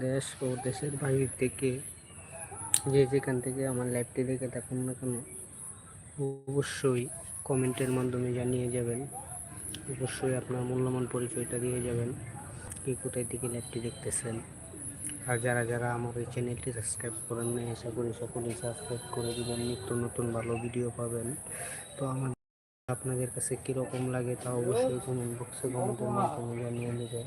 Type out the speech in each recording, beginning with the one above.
দেশ ও দেশের বাইরে থেকে যে যেখান থেকে আমার লাইভটি দেখে থাকুন না কেন, অবশ্যই কমেন্টের মাধ্যমে জানিয়ে যাবেন। অবশ্যই আপনার মূল্যবান পরিচয়টা দিয়ে যাবেন কে কোথায় থেকে লাইভটি দেখতেছেন। আর যারা যারা আমার এই চ্যানেলটি সাবস্ক্রাইব করেন নাই, আশা করি সকলেই সাবস্ক্রাইব করে দেবেন। নিত্য নতুন ভালো ভিডিও পাবেন। তো আমার আপনাদের কাছে কীরকম লাগে তা অবশ্যই কমেন্ট বক্সে কমেন্টের মাধ্যমে জানিয়ে দেবেন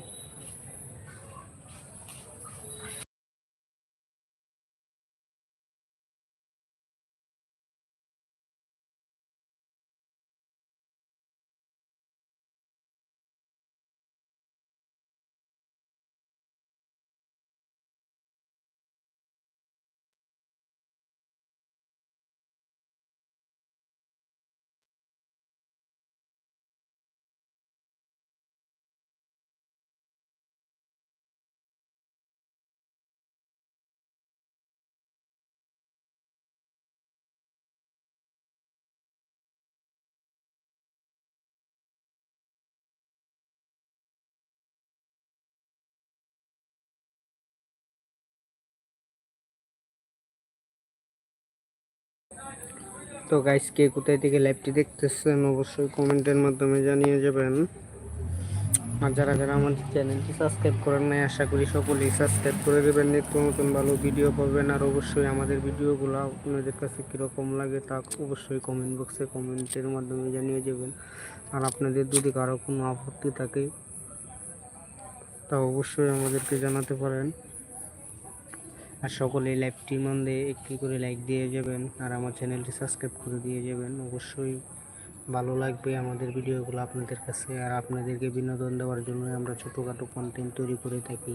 তো গাইস কে কোথায় থেকে লাইভটি দেখতেছেন অবশ্যই কমেন্টের মাধ্যমে জানিয়ে যাবেন। আর যারা যারা আমার চ্যানেলটি সাবস্ক্রাইব করেন নাই, আশা করি সকলেই সাবস্ক্রাইব করে দেবেন। নিত্য নতুন ভালো ভিডিও পাবেন। আর অবশ্যই আমাদের ভিডিওগুলো আপনাদের কাছে কীরকম লাগে তা অবশ্যই কমেন্ট বক্সে কমেন্টের মাধ্যমে জানিয়ে যাবেন। আর আপনাদের যদি কারও কোনো আপত্তি থাকে, তা অবশ্যই আমাদেরকে জানাতে পারেন। আর সকলে লাইভটির মধ্যে একটি করে লাইক দিয়ে যাবেন আর আমার চ্যানেলটি সাবস্ক্রাইব করে দিয়ে যাবেন। অবশ্যই ভালো লাগবে আমাদের ভিডিওগুলো আপনাদের কাছে আর আপনাদেরকে বিনোদন দেওয়ার জন্য আমরা ছোটোখাটো কন্টেন্ট তৈরি করে থাকি।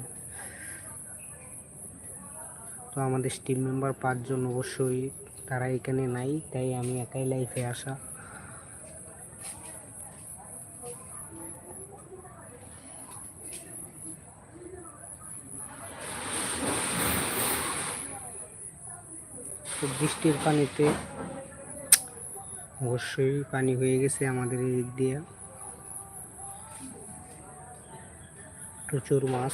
তো আমাদের টিম মেম্বার পাঁচজন অবশ্যই তারা এখানে নাই, তাই আমি একাই লাইফে আসা। বৃষ্টির পানিতে। অবশ্যই পানি হয়ে গেছে আমাদের এই দিক দিয়ে। প্রচুর মাছ।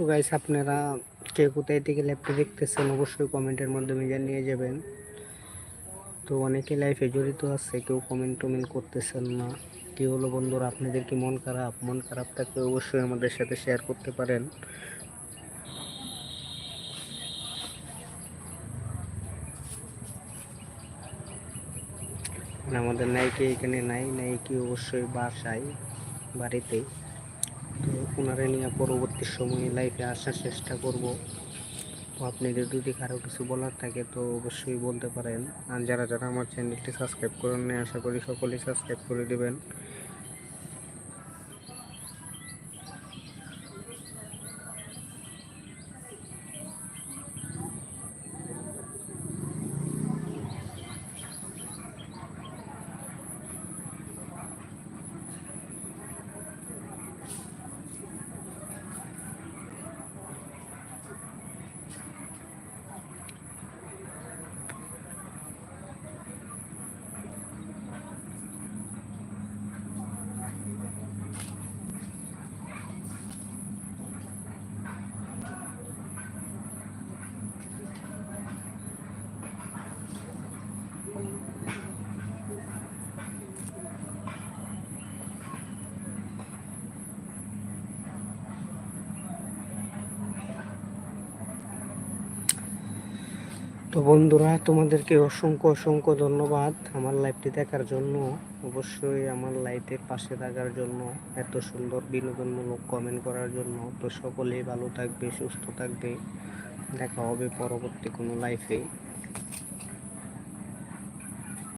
তো গাইস আপনারা কে কোথায় থেকে ল্যাপটপ দেখতেছেন অবশ্যই কমেন্টের মাধ্যমে জানিয়ে যাবেন। তো অনেকে লাইফে জড়িত আছে, কেউ কমেন্ট টমেন্ট করতেছেন না, কি হলো বন্ধুরা, আপনাদের কি মন খারাপ? মন খারাপ থাকলে অবশ্যই আমাদের সাথে শেয়ার করতে পারেন। আমাদের নাইকে এখানে নাই নাইকি অবশ্যই বাসায় বাড়িতে তো ওনারা নিয়ে পরবর্তী সময়ে লাইফে আসার চেষ্টা করব। তো আপনাদের যদি কারও কিছু বলার থাকে, তো অবশ্যই বলতে পারেন। আর যারা যারা আমার চ্যানেলটি সাবস্ক্রাইব করেন আশা করি সকলেই সাবস্ক্রাইব করে দেবেন। তো বন্ধুরা, তোমাদেরকে অসংখ্য অসংখ্য ধন্যবাদ আমার লাইভটি দেখার জন্য। অবশ্যই আমার লাইভের পাশে থাকার জন্য, এত সুন্দর বিনোদনমূলক কমেন্ট করার জন্য। তো সকলেই ভালো থাকবে, সুস্থ থাকবে। দেখা হবে পরবর্তী কোনো লাইফে